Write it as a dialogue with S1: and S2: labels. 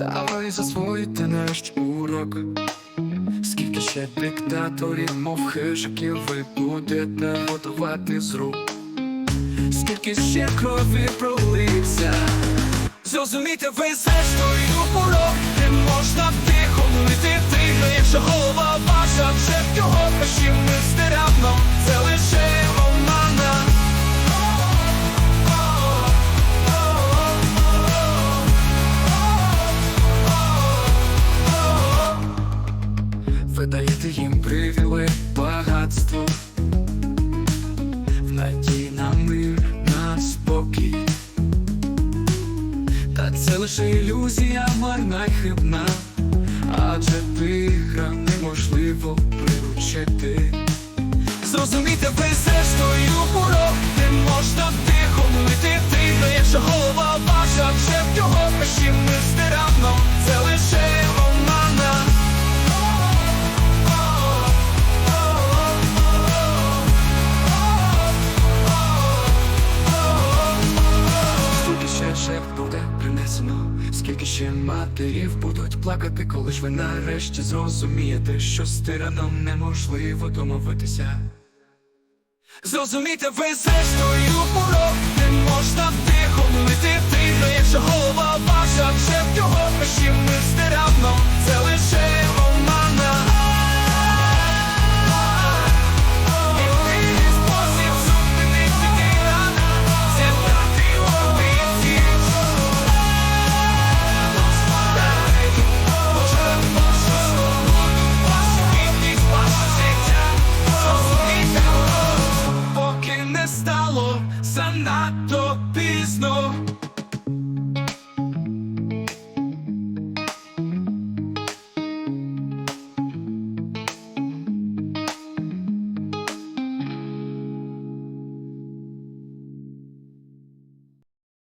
S1: Давай засвоїти наш урок. Скільки ще диктаторів, мов хижаків, ви будете готувати з рук. Скільки ще крові пролиться Зрозумійте ви за урок Ви даєте їм привілей багатство в надії на мир, на спокій. Та це лише ілюзія марна й хибна, адже тигра неможливо приручити. Зрозумійте зрештою урок, не можна вдихнути тигра, якщо голова ваша вже в його пеші ми стиравно, скільки ще матерів будуть плакати, коли ж ви нарешті зрозумієте, що з тираном неможливо домовитися. Зрозумійте ви зрештою урок, не можна вдихнути то пізно.